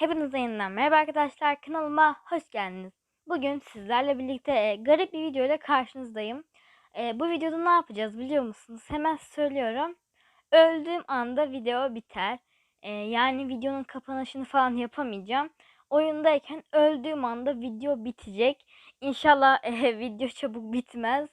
Hepinize yeniden merhaba arkadaşlar. Kanalıma hoş geldiniz. Bugün sizlerle birlikte e, garip bir video ile karşınızdayım. E, bu videoda ne yapacağız biliyor musunuz? Hemen söylüyorum. Öldüğüm anda video biter. E, yani videonun kapanışını falan yapamayacağım. Oyundayken öldüğüm anda video bitecek. İnşallah e, video çabuk bitmez.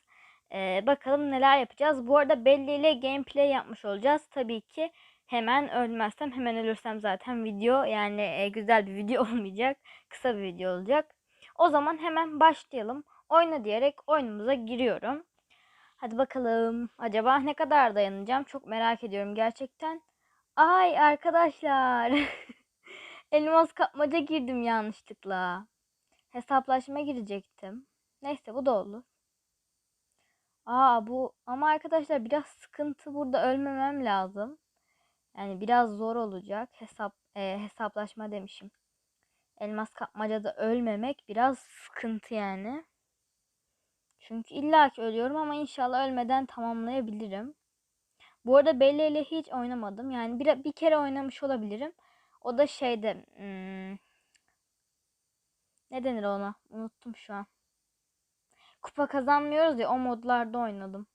E, bakalım neler yapacağız. Bu arada Belli ile gameplay yapmış olacağız. Tabii ki hemen ölmezsem hemen ölürsem zaten video yani e, güzel bir video olmayacak. Kısa bir video olacak. O zaman hemen başlayalım. Oyna diyerek oyunumuza giriyorum. Hadi bakalım. Acaba ne kadar dayanacağım? Çok merak ediyorum gerçekten. Ay arkadaşlar. Elmas kapmaca girdim yanlışlıkla. Hesaplaşma girecektim. Neyse bu da olur. Aa bu ama arkadaşlar biraz sıkıntı burada ölmemem lazım. Yani biraz zor olacak. Hesap e, hesaplaşma demişim. Elmas kapmacada ölmemek biraz sıkıntı yani. Çünkü illaki ölüyorum ama inşallah ölmeden tamamlayabilirim. Bu arada Bella ile hiç oynamadım. Yani bir, bir kere oynamış olabilirim. O da şeyde hmm, ne denir ona? Unuttum şu an. Kupa kazanmıyoruz ya o modlarda oynadım.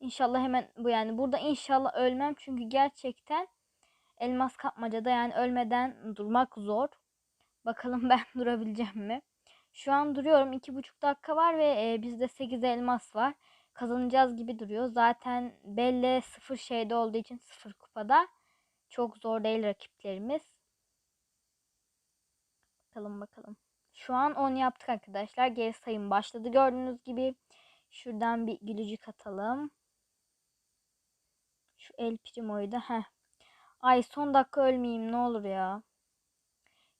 İnşallah hemen bu yani burada inşallah ölmem çünkü gerçekten elmas kapmacada yani ölmeden durmak zor. Bakalım ben durabileceğim mi? Şu an duruyorum. iki buçuk dakika var ve e, bizde 8 elmas var. Kazanacağız gibi duruyor. Zaten Belle sıfır şeyde olduğu için sıfır kupada. Çok zor değil rakiplerimiz. Bakalım bakalım. Şu an 10 yaptık arkadaşlar. Geri sayım başladı gördüğünüz gibi. Şuradan bir gülücük atalım. Şu El Primo'yu da. Heh. Ay son dakika ölmeyeyim ne olur ya.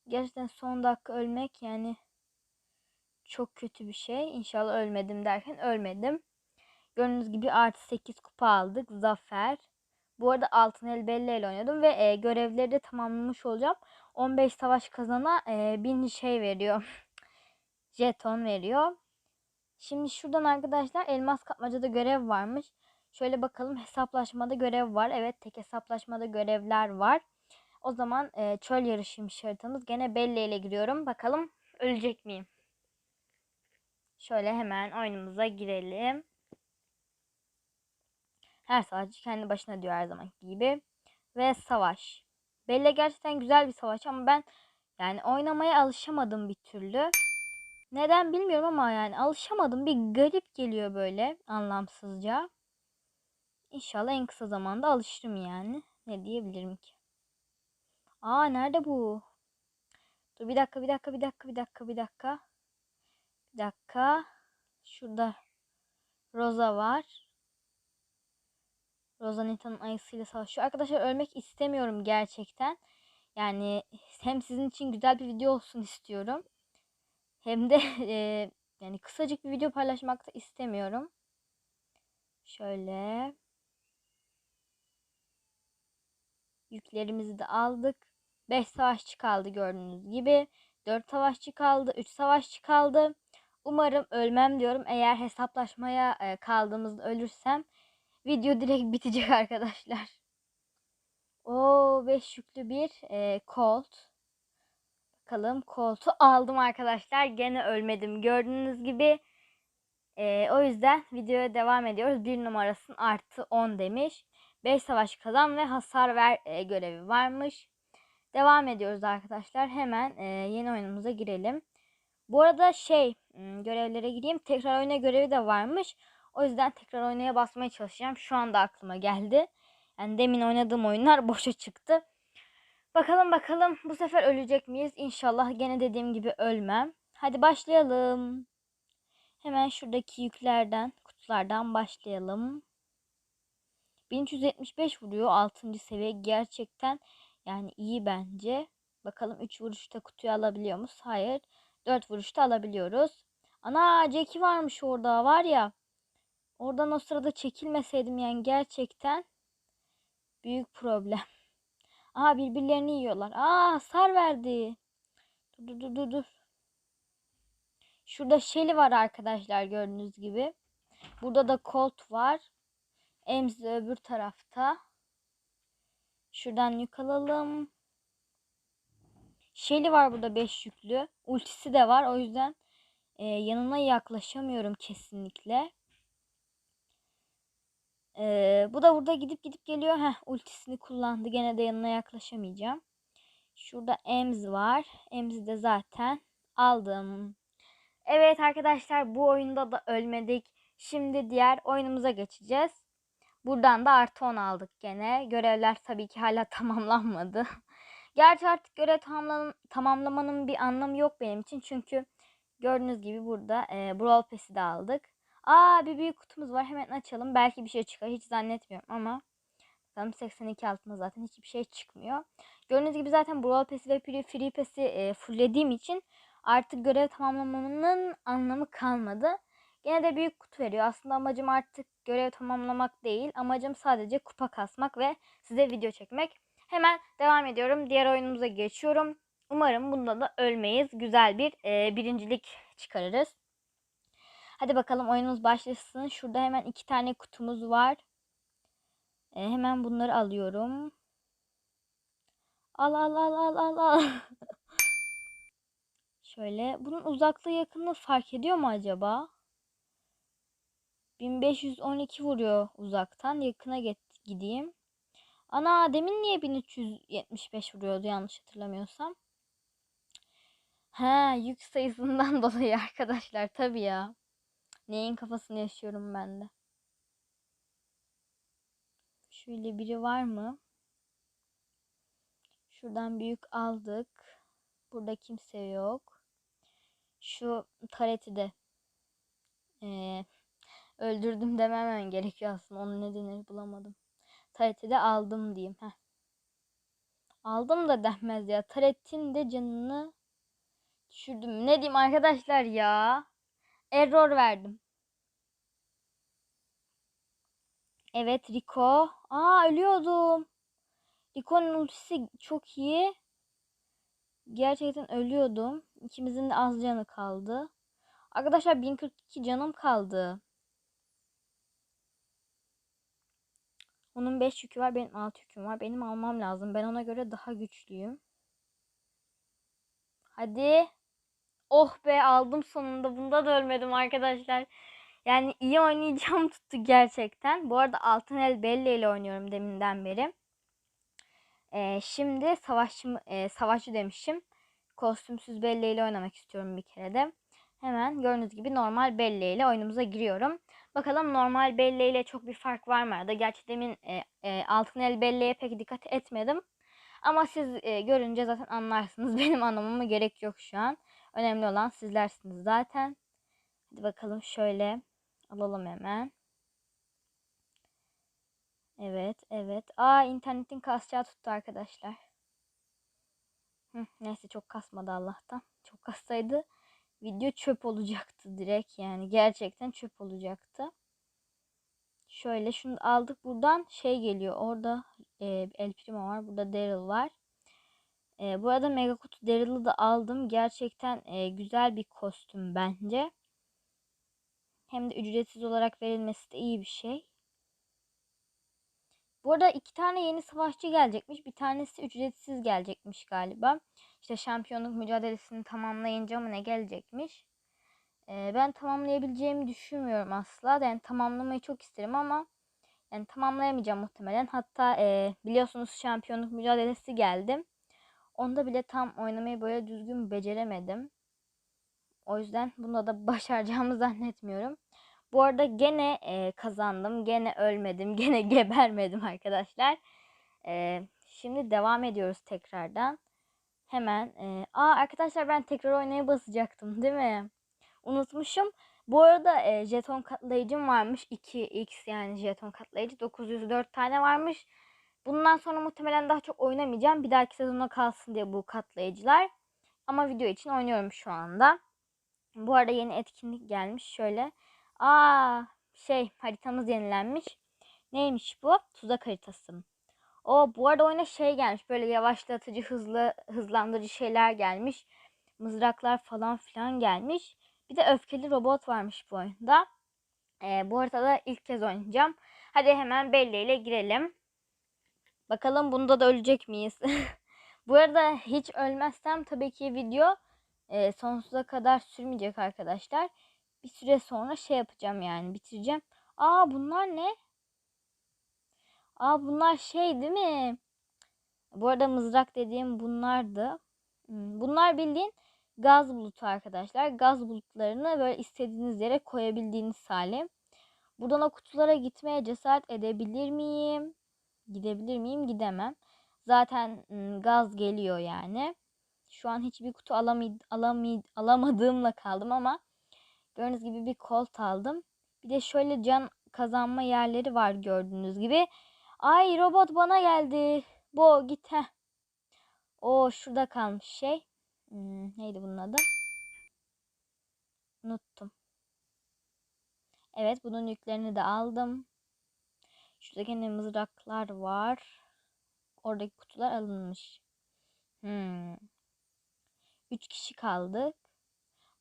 Gerçekten son dakika ölmek yani çok kötü bir şey. İnşallah ölmedim derken ölmedim. Gördüğünüz gibi artı 8 kupa aldık. Zafer. Bu arada altın el belli ile oynadım ve e, görevleri de tamamlamış olacağım. 15 savaş kazana e, 1000 şey veriyor. Jeton veriyor. Şimdi şuradan arkadaşlar elmas kapmacada görev varmış. Şöyle bakalım hesaplaşmada görev var. Evet tek hesaplaşmada görevler var. O zaman e, çöl yarışıymış haritamız. Gene Belle ile giriyorum. Bakalım ölecek miyim? Şöyle hemen oyunumuza girelim. Her savaşçı kendi başına diyor her zaman gibi. Ve savaş. Belle gerçekten güzel bir savaş ama ben yani oynamaya alışamadım bir türlü. Neden bilmiyorum ama yani alışamadım. Bir garip geliyor böyle anlamsızca. İnşallah en kısa zamanda alışırım yani. Ne diyebilirim ki? Aa nerede bu? Dur bir dakika bir dakika bir dakika bir dakika bir dakika. Bir dakika. Şurada Rosa var. Rosa Nita'nın ayısıyla savaşıyor. Arkadaşlar ölmek istemiyorum gerçekten. Yani hem sizin için güzel bir video olsun istiyorum. Hem de e, yani kısacık bir video paylaşmak da istemiyorum. Şöyle. Yüklerimizi de aldık. 5 savaşçı kaldı gördüğünüz gibi. 4 savaşçı kaldı. 3 savaşçı kaldı. Umarım ölmem diyorum. Eğer hesaplaşmaya kaldığımızda ölürsem video direkt bitecek arkadaşlar. O 5 yüklü bir e, Colt. Bakalım koltuğu aldım arkadaşlar. Gene ölmedim. Gördüğünüz gibi e, o yüzden videoya devam ediyoruz. Bir numarasının artı 10 demiş. 5 savaş kazan ve hasar ver e, görevi varmış. Devam ediyoruz arkadaşlar. Hemen e, yeni oyunumuza girelim. Bu arada şey görevlere gireyim. Tekrar oyna görevi de varmış. O yüzden tekrar oynaya basmaya çalışacağım. Şu anda aklıma geldi. Yani demin oynadığım oyunlar boşa çıktı. Bakalım bakalım bu sefer ölecek miyiz? İnşallah gene dediğim gibi ölmem. Hadi başlayalım. Hemen şuradaki yüklerden, kutulardan başlayalım. 1375 vuruyor 6. seviye gerçekten yani iyi bence. Bakalım 3 vuruşta kutuyu alabiliyor muyuz? Hayır. 4 vuruşta alabiliyoruz. Ana Jackie varmış orada var ya. Oradan o sırada çekilmeseydim yani gerçekten büyük problem. Aha birbirlerini yiyorlar. Aa hasar verdi. Dur dur dur dur. Şurada Shelly var arkadaşlar gördüğünüz gibi. Burada da Colt var. Ems de öbür tarafta. Şuradan yük alalım. Shelly var burada 5 yüklü. Ultisi de var. O yüzden e, yanına yaklaşamıyorum kesinlikle. E, bu da burada gidip gidip geliyor. Heh, ultisini kullandı. Gene de yanına yaklaşamayacağım. Şurada Ems var. Ems'i de zaten aldım. Evet arkadaşlar bu oyunda da ölmedik. Şimdi diğer oyunumuza geçeceğiz. Buradan da artı 10 aldık gene. Görevler tabii ki hala tamamlanmadı. Gerçi artık görev tamamlamanın bir anlamı yok benim için. Çünkü gördüğünüz gibi burada e, Brawl Pass'i de aldık. Aa bir büyük kutumuz var. Hemen açalım. Belki bir şey çıkar. Hiç zannetmiyorum ama. Bakalım 82 altında zaten hiçbir şey çıkmıyor. Gördüğünüz gibi zaten Brawl Pass'i ve Free, Pass'i e, fulllediğim için artık görev tamamlamanın anlamı kalmadı. Gene de büyük kutu veriyor. Aslında amacım artık görev tamamlamak değil. Amacım sadece kupa kasmak ve size video çekmek. Hemen devam ediyorum. Diğer oyunumuza geçiyorum. Umarım bunda da ölmeyiz. Güzel bir e, birincilik çıkarırız. Hadi bakalım oyunumuz başlasın. Şurada hemen iki tane kutumuz var. E, hemen bunları alıyorum. Al al al al al al. Şöyle. Bunun uzaklığı yakınlığı fark ediyor mu acaba? 1512 vuruyor uzaktan. Yakına gideyim. Ana demin niye 1375 vuruyordu yanlış hatırlamıyorsam. He yük sayısından dolayı arkadaşlar tabii ya. Neyin kafasını yaşıyorum ben de. Şöyle biri var mı? Şuradan büyük aldık. Burada kimse yok. Şu tareti de ee, öldürdüm dememem gerekiyor aslında. Onun nedenini bulamadım. Tareti de aldım diyeyim. Heh. Aldım da denmez ya. Taretin de canını düşürdüm. Ne diyeyim arkadaşlar ya. Error verdim. Evet Rico. Aa ölüyordum. Rico'nun ultisi çok iyi. Gerçekten ölüyordum. İkimizin de az canı kaldı. Arkadaşlar 1042 canım kaldı. Onun 5 yükü var. Benim 6 yüküm var. Benim almam lazım. Ben ona göre daha güçlüyüm. Hadi. Oh be aldım sonunda. Bunda da ölmedim arkadaşlar. Yani iyi oynayacağım tuttu gerçekten. Bu arada altın el Belle ile oynuyorum deminden beri. Ee, şimdi savaşçı, e, savaşçı demişim. Kostümsüz Belle ile oynamak istiyorum bir kere de. Hemen gördüğünüz gibi normal Belle ile oyunumuza giriyorum. Bakalım normal Belle ile çok bir fark var mı arada? Gerçi demin e, e, altın el Belle'ye pek dikkat etmedim. Ama siz e, görünce zaten anlarsınız. Benim anlamama gerek yok şu an. Önemli olan sizlersiniz zaten. Hadi bakalım şöyle alalım hemen. Evet, evet. Aa internetin kasacağı tuttu arkadaşlar. Hı, neyse çok kasmadı Allah'tan. Çok kassaydı video çöp olacaktı direkt yani gerçekten çöp olacaktı. Şöyle şunu aldık buradan şey geliyor orada e, El Primo var burada Daryl var. E, bu arada Mega Daryl'ı da aldım gerçekten e, güzel bir kostüm bence. Hem de ücretsiz olarak verilmesi de iyi bir şey. Bu arada iki tane yeni savaşçı gelecekmiş. Bir tanesi ücretsiz gelecekmiş galiba. İşte şampiyonluk mücadelesini tamamlayınca mı ne gelecekmiş. Ee, ben tamamlayabileceğimi düşünmüyorum asla. Yani tamamlamayı çok isterim ama yani tamamlayamayacağım muhtemelen. Hatta e, biliyorsunuz şampiyonluk mücadelesi geldi. Onda bile tam oynamayı böyle düzgün beceremedim. O yüzden bunda da başaracağımı zannetmiyorum. Bu arada gene e, kazandım. Gene ölmedim. Gene gebermedim arkadaşlar. E, şimdi devam ediyoruz tekrardan. Hemen. E, aa arkadaşlar ben tekrar oynaya basacaktım değil mi? Unutmuşum. Bu arada e, jeton katlayıcım varmış. 2x yani jeton katlayıcı. 904 tane varmış. Bundan sonra muhtemelen daha çok oynamayacağım. Bir dahaki sezona kalsın diye bu katlayıcılar. Ama video için oynuyorum şu anda. Bu arada yeni etkinlik gelmiş. Şöyle. Aa şey haritamız yenilenmiş. Neymiş bu? Tuzak haritası. O bu arada oyuna şey gelmiş. Böyle yavaşlatıcı, hızlı, hızlandırıcı şeyler gelmiş. Mızraklar falan filan gelmiş. Bir de öfkeli robot varmış bu oyunda. Ee, bu arada ilk kez oynayacağım. Hadi hemen Belle ile girelim. Bakalım bunda da ölecek miyiz? Bu arada hiç ölmezsem tabii ki video e, sonsuza kadar sürmeyecek arkadaşlar. Bir süre sonra şey yapacağım yani bitireceğim. Aa bunlar ne? Aa bunlar şey değil mi? Bu arada mızrak dediğim bunlardı. Hmm, Bunlar bildiğin gaz bulutu arkadaşlar. Gaz bulutlarını böyle istediğiniz yere koyabildiğiniz hali. Buradan o kutulara gitmeye cesaret edebilir miyim? Gidebilir miyim? Gidemem. Zaten gaz geliyor yani. Şu an hiçbir kutu alamay alamay alamadığımla kaldım ama gördüğünüz gibi bir kolt aldım. Bir de şöyle can kazanma yerleri var gördüğünüz gibi. Ay robot bana geldi. Bo git he. O şurada kalmış şey. Hmm, neydi bunun adı? Unuttum. Evet bunun yüklerini de aldım. Şurada gene mızraklar var. Oradaki kutular alınmış. Hmm. Üç kişi kaldık.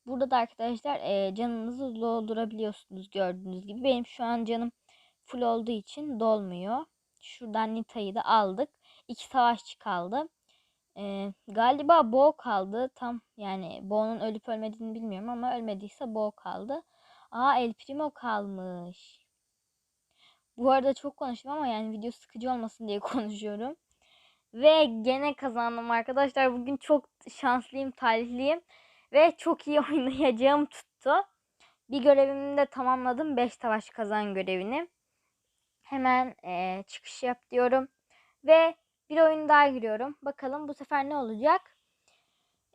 Burada da arkadaşlar e, canınızı doldurabiliyorsunuz gördüğünüz gibi. Benim şu an canım full olduğu için dolmuyor. Şuradan Nita'yı da aldık. İki savaşçı kaldı. E, galiba Bo kaldı. Tam yani Bo'nun ölüp ölmediğini bilmiyorum ama ölmediyse Bo kaldı. Aa El Primo kalmış. Bu arada çok konuştum ama yani video sıkıcı olmasın diye konuşuyorum. Ve gene kazandım arkadaşlar. Bugün çok şanslıyım, talihliyim. Ve çok iyi oynayacağım tuttu. Bir görevimi de tamamladım. 5 savaş kazan görevini. Hemen eee, çıkış yap diyorum. Ve bir oyun daha giriyorum. Bakalım bu sefer ne olacak?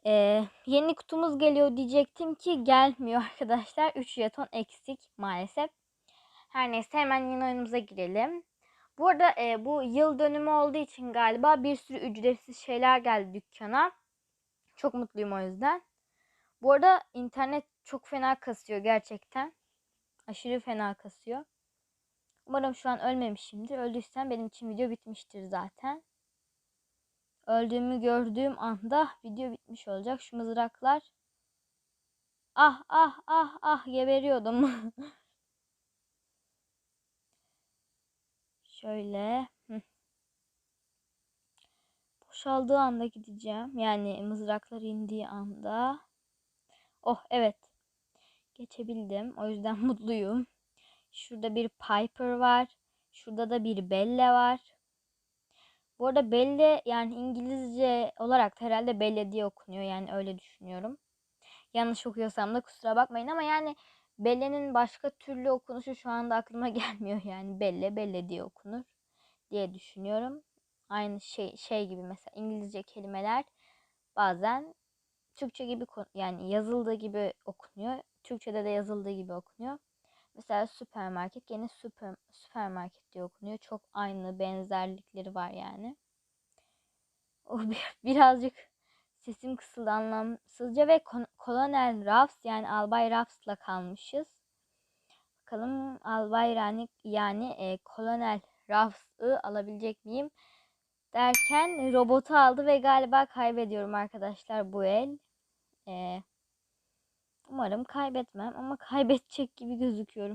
Eee, yeni kutumuz geliyor diyecektim ki gelmiyor arkadaşlar. 3 jeton eksik maalesef. Her neyse hemen yeni oyunumuza girelim. Bu arada e, bu yıl dönümü olduğu için galiba bir sürü ücretsiz şeyler geldi dükkana. Çok mutluyum o yüzden. Bu arada internet çok fena kasıyor gerçekten. Aşırı fena kasıyor. Umarım şu an ölmemişimdir. Öldüysem benim için video bitmiştir zaten. Öldüğümü gördüğüm anda video bitmiş olacak. Şu mızraklar. Ah ah ah ah geberiyordum. Şöyle. Boşaldığı anda gideceğim. Yani mızraklar indiği anda. Oh evet. Geçebildim. O yüzden mutluyum. Şurada bir Piper var. Şurada da bir Belle var. Bu arada Belle yani İngilizce olarak da herhalde Belle diye okunuyor. Yani öyle düşünüyorum. Yanlış okuyorsam da kusura bakmayın ama yani Belle'nin başka türlü okunuşu şu anda aklıma gelmiyor yani Belle Belle diye okunur diye düşünüyorum. Aynı şey şey gibi mesela İngilizce kelimeler bazen Türkçe gibi yani yazıldığı gibi okunuyor. Türkçede de yazıldığı gibi okunuyor. Mesela süpermarket gene süper süpermarket diye okunuyor. Çok aynı benzerlikleri var yani. O birazcık sesim kısıldı anlamsızca ve Kolonel Ruffs yani Albay Ruffs'la kalmışız. Bakalım Albay yani, yani e, Kolonel Ruffs'ı alabilecek miyim? Derken robotu aldı ve galiba kaybediyorum arkadaşlar bu el. E, umarım kaybetmem ama kaybedecek gibi gözüküyorum.